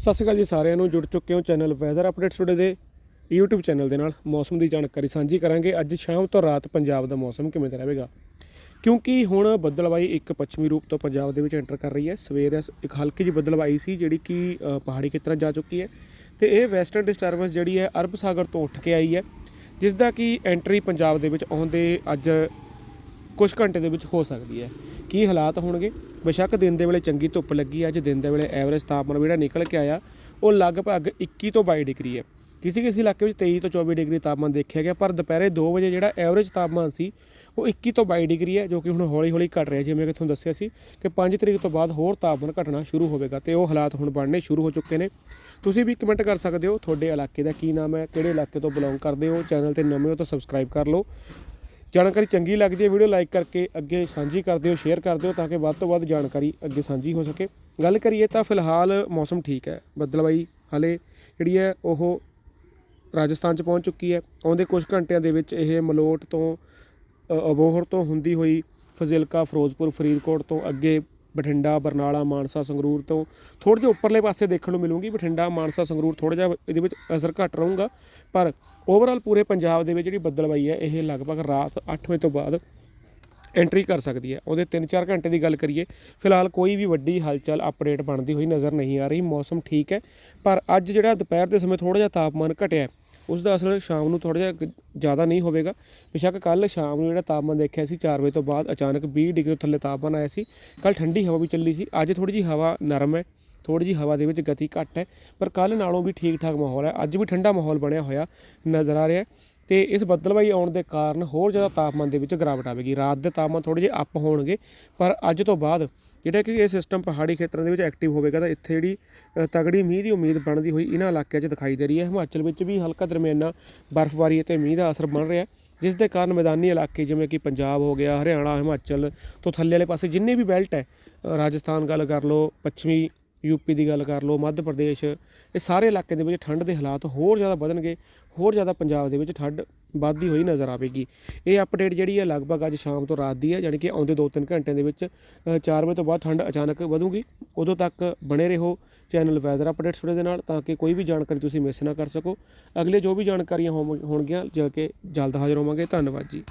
ਸਤਿ ਸ਼੍ਰੀ ਅਕਾਲ ਜੀ ਸਾਰਿਆਂ ਨੂੰ, ਜੁੜ ਚੁੱਕੇ ਹੋ ਚੈਨਲ ਵੈਦਰ ਅਪਡੇਟਸ ਟੁਡੇ ਦੇ YouTube ਚੈਨਲ ਦੇ ਨਾਲ। ਮੌਸਮ ਦੀ ਜਾਣਕਾਰੀ ਸਾਂਝੀ ਕਰਾਂਗੇ। ਅੱਜ ਸ਼ਾਮ ਤੋਂ ਰਾਤ ਪੰਜਾਬ ਦਾ ਮੌਸਮ ਕਿਵੇਂ ਦਾ ਰਹੇਗਾ? ਕਿਉਂਕਿ ਹੁਣ ਬੱਦਲਵਾਈ ਇੱਕ ਪੱਛਮੀ ਰੂਪ ਤੋਂ ਪੰਜਾਬ ਦੇ ਵਿੱਚ ਐਂਟਰ ਕਰ ਰਹੀ ਹੈ। ਸਵੇਰ ਇੱਕ ਹਲਕੀ ਜਿਹੀ ਬੱਦਲਵਾਈ ਸੀ, ਜਿਹੜੀ ਕਿ ਪਹਾੜੀ ਖੇਤਰਾਂ 'ਚ ਜਾ ਚੁੱਕੀ ਹੈ। ਤੇ ਇਹ ਵੈਸਟਰਨ ਡਿਸਟਰਬੈਂਸ ਜਿਹੜੀ ਹੈ ਅਰਬ ਸਾਗਰ ਤੋਂ ਉੱਠ ਕੇ ਆਈ ਹੈ ਜਿਸ ਦਾ ਕਿ ਐਂਟਰੀ ਪੰਜਾਬ ਦੇ ਵਿੱਚ ਆਉਂਦੇ ਅੱਜ ਕੁਝ ਘੰਟੇ ਦੇ ਵਿੱਚ ਹੋ ਸਕਦੀ ਹੈ। ਕੀ ਹਾਲਾਤ ਹੋਣਗੇ? ਬੇਸ਼ੱਕ ਦਿਨ ਦੇ ਵੇਲੇ ਚੰਗੀ ਧੁੱਪ ਲੱਗੀ ਅੱਜ ਦਿਨ ਦੇ ਵੇਲੇ ਐਵਰੇਜ ਤਾਪਮਾਨ ਜਿਹੜਾ ਨਿਕਲ ਕੇ ਆਇਆ, ਉਹ ਲਗਭਗ 21 ਤੋਂ 22 ਡਿਗਰੀ ਹੈ। ਕਿਸੇ ਕਿਸੇ ਇਲਾਕੇ ਵਿੱਚ 23 ਤੋਂ 24 ਡਿਗਰੀ ਤਾਪਮਾਨ ਦੇਖਿਆ ਗਿਆ, ਪਰ ਦੁਪਹਿਰੇ 2 ਵਜੇ ਜਿਹੜਾ ਐਵਰੇਜ ਤਾਪਮਾਨ ਸੀ, ਉਹ 21 ਤੋਂ 22 ਡਿਗਰੀ ਹੈ, ਜੋ ਕਿ ਹੁਣ ਹੌਲੀ ਹੌਲੀ ਘਟ ਰਿਹਾ। ਜਿਵੇਂ ਕਿ ਤੁਹਾਨੂੰ ਦੱਸਿਆ ਸੀ ਕਿ 5 ਤਰੀਕ ਤੋਂ ਬਾਅਦ ਹੋਰ ਤਾਪਮਾਨ ਘਟਣਾ ਸ਼ੁਰੂ ਹੋਵੇਗਾ ਤੇ ਉਹ ਹਾਲਾਤ ਹੁਣ ਬਣਨੇ ਸ਼ੁਰੂ ਹੋ ਚੁੱਕੇ ਨੇ। ਤੁਸੀਂ ਵੀ ਕਮੈਂਟ ਕਰ ਸਕਦੇ ਹੋ। ਤੁਹਾਡੇ ਇਲਾਕੇ ਦਾ ਕੀ ਨਾਮ ਹੈ, ਕਿਹੜੇ ਇਲਾਕੇ ਤੋਂ ਬਿਲੋਂਗ ਕਰਦੇ ਹੋ? ਚੈਨਲ ਤੇ ਨਵੇਂ ਹੋ ਤਾਂ ਸਬਸਕ੍ਰਾਈਬ ਕਰ ਲਓ। ਜਾਣਕਾਰੀ ਚੰਗੀ ਲੱਗਦੀ ਹੈ, ਵੀਡੀਓ ਲਾਈਕ ਕਰਕੇ ਅੱਗੇ ਸਾਂਝੀ ਕਰ ਦਿਓ ਸ਼ੇਅਰ ਕਰ ਦਿਓ ਤਾਂ ਕਿ ਵੱਧ ਤੋਂ ਵੱਧ ਜਾਣਕਾਰੀ ਅੱਗੇ ਸਾਂਝੀ ਹੋ ਸਕੇ। ਗੱਲ ਕਰੀਏ ਤਾਂ ਫਿਲਹਾਲ ਮੌਸਮ ਠੀਕ ਹੈ। ਬੱਦਲਵਾਈ ਹਲੇ ਜਿਹੜੀ ਹੈ, ਉਹ ਰਾਜਸਥਾਨ ਚ ਪਹੁੰਚ ਚੁੱਕੀ ਹੈ। ਆਉਂਦੇ ਕੁਝ ਘੰਟਿਆਂ ਦੇ ਵਿੱਚ ਇਹ ਮਲੋਟ ਤੋਂ ਅਬੋਹਰ ਤੋਂ ਹੁੰਦੀ ਹੋਈ ਫਜ਼ਿਲਕਾ, ਫਿਰੋਜ਼ਪੁਰ, ਫਰੀਦਕੋਟ ਤੋਂ ਅੱਗੇ ਬਠਿੰਡਾ, ਬਰਨਾਲਾ, ਮਾਨਸਾ, ਸੰਗਰੂਰ ਤੋਂ ਥੋੜ੍ਹੇ ਜਿਹੇ ਉੱਪਰਲੇ ਪਾਸੇ ਦੇਖਣ ਨੂੰ ਮਿਲੂਗੀ। ਬਠਿੰਡਾ, ਮਾਨਸਾ, ਸੰਗਰੂਰ ਥੋੜ੍ਹਾ ਜਿਹਾ ਇਹਦੇ ਵਿੱਚ ਅਸਰ ਘੱਟ ਰਹੂਗਾ। ਪਰ ਓਵਰਆਲ ਪੂਰੇ ਪੰਜਾਬ ਦੇ ਵਿੱਚ ਜਿਹੜੀ ਬੱਦਲਵਾਈ ਹੈ, ਇਹ ਲਗਭਗ ਰਾਤ 8 ਵਜੇ ਤੋਂ ਬਾਅਦ ਐਂਟਰੀ ਕਰ ਸਕਦੀ ਹੈ। ਉਹਦੇ 3-4 ਘੰਟੇ ਦੀ ਗੱਲ ਕਰੀਏ, ਫਿਲਹਾਲ ਕੋਈ ਵੀ ਵੱਡੀ ਹਲਚਲ ਅਪਡੇਟ ਬਣਦੀ ਹੋਈ ਨਜ਼ਰ ਨਹੀਂ ਆ ਰਹੀ। ਮੌਸਮ ਠੀਕ ਹੈ, ਪਰ ਅੱਜ ਜਿਹੜਾ ਦੁਪਹਿਰ ਦੇ ਸਮੇਂ ਥੋੜਾ ਜਿਹਾ ਤਾਪਮਾਨ ਘਟਿਆ ਉਸ ਦਾ ਅਸਰ ਸ਼ਾਮ ਨੂੰ ਥੋੜਾ ਜਿਹਾ ਜ਼ਿਆਦਾ ਨਹੀਂ ਹੋਵੇਗਾ। ਬੇਸ਼ੱਕ ਕੱਲ ਸ਼ਾਮ ਨੂੰ ਜਿਹੜਾ ਤਾਪਮਾਨ ਦੇਖਿਆ ਸੀ 4 ਵਜੇ ਤੋਂ ਬਾਅਦ ਅਚਾਨਕ 20 ਡਿਗਰੀ ਥੱਲੇ ਤਾਪਮਾਨ ਆਇਆ ਸੀ। ਕੱਲ ਠੰਡੀ ਹਵਾ ਵੀ ਚੱਲੀ ਸੀ। ਅੱਜ ਥੋੜੀ ਜਿਹੀ ਹਵਾ ਨਰਮ ਹੈ ਥੋੜੀ ਜਿਹੀ ਹਵਾ ਦੇ ਵਿੱਚ ਗਤੀ ਘੱਟ ਹੈ, ਪਰ ਕੱਲ ਨਾਲੋਂ ਵੀ ਠੀਕ ਠਾਕ ਮਾਹੌਲ ਹੈ। ਅੱਜ ਵੀ ਠੰਡਾ ਮਾਹੌਲ ਬਣਿਆ ਹੋਇਆ ਨਜ਼ਰ ਆ ਰਿਹਾ ਹੈ ਤੇ ਇਸ ਬੱਦਲਵਾਈ ਆਉਣ ਦੇ ਕਾਰਨ ਹੋਰ ਜ਼ਿਆਦਾ ਤਾਪਮਾਨ ਦੇ ਵਿੱਚ ਗਿਰਾਵਟ ਆਵੇਗੀ। ਰਾਤ ਦੇ ਤਾਪਮਾਨ ਥੋੜੇ ਜਿਹੇ ਅਪ ਹੋਣਗੇ, ਪਰ ਅੱਜ ਤੋਂ ਬਾਅਦ ਜਿਹੜਾ ਕਿ ਇਹ ਸਿਸਟਮ ਪਹਾੜੀ ਖੇਤਰਾਂ ਦੇ ਵਿੱਚ ਐਕਟਿਵ ਹੋਵੇਗਾ ਤਾਂ ਇੱਥੇ ਜਿਹੜੀ ਤਗੜੀ ਮੀਂਹ ਦੀ ਉਮੀਦ ਬਣਦੀ ਹੋਈ ਇਹਨਾਂ ਇਲਾਕਿਆਂ 'ਚ ਦਿਖਾਈ ਦੇ ਰਹੀ ਹੈ। ਹਿਮਾਚਲ ਵਿੱਚ ਵੀ ਹਲਕਾ ਦਰਮਿਆਨਾ ਬਰਫ਼ਬਾਰੀ ਅਤੇ ਮੀਂਹ ਦਾ ਅਸਰ ਬਣ ਰਿਹਾ ਹੈ, ਜਿਸ ਦੇ ਕਾਰਨ ਮੈਦਾਨੀ ਇਲਾਕੇ ਜਿਵੇਂ ਕਿ ਪੰਜਾਬ ਹੋ ਗਿਆ, ਹਰਿਆਣਾ, ਹਿਮਾਚਲ ਤੋਂ ਥੱਲੇ ਵਾਲੇ ਪਾਸੇ ਜਿੰਨੇ ਵੀ ਬੈਲਟ ਹੈ ਰਾਜਸਥਾਨ ਗੱਲ ਕਰ ਲਓ, ਪੱਛਮੀ ਯੂਪੀ ਦੀ ਗੱਲ ਕਰ ਲਓ, ਮੱਧ ਪ੍ਰਦੇਸ਼, ਇਹ ਸਾਰੇ ਇਲਾਕੇ ਦੇ ਵਿੱਚ ਠੰਡ ਦੇ ਹਾਲਾਤ ਹੋਰ ਜ਼ਿਆਦਾ ਵਧਣਗੇ, ਹੋਰ ਜ਼ਿਆਦਾ ਪੰਜਾਬ ਦੇ ਵਿੱਚ ਠੰਡ ਵੱਧਦੀ ਹੋਈ ਨਜ਼ਰ ਆਵੇਗੀ। ਇਹ ਅਪਡੇਟ ਜਿਹੜੀ ਹੈ ਲਗਭਗ ਅੱਜ ਸ਼ਾਮ ਤੋਂ ਰਾਤ ਦੀ ਹੈ, ਯਾਨੀ ਕਿ ਆਉਂਦੇ 2-3 ਘੰਟਿਆਂ ਦੇ ਵਿੱਚ 4 ਵਜੇ ਤੋਂ ਬਾਅਦ ਠੰਡ ਅਚਾਨਕ ਵਧੂਗੀ। ਉਦੋਂ ਤੱਕ ਬਣੇ ਰਹੋ ਚੈਨਲ ਵੈਦਰ ਅਪਡੇਟਸ ਦੇ ਨਾਲ, ਤਾਂ ਕਿ ਕੋਈ ਵੀ ਜਾਣਕਾਰੀ ਤੁਸੀਂ ਮਿਸ ਨਾ ਕਰ ਸਕੋ। ਅਗਲੇ ਜੋ ਵੀ ਜਾਣਕਾਰੀਆਂ ਹੋਵ- ਹੋਣਗੀਆਂ, ਜਾ ਕੇ ਜਲਦ ਹਾਜ਼ਰ ਹੋਵਾਂਗੇ। ਧੰਨਵਾਦ ਜੀ।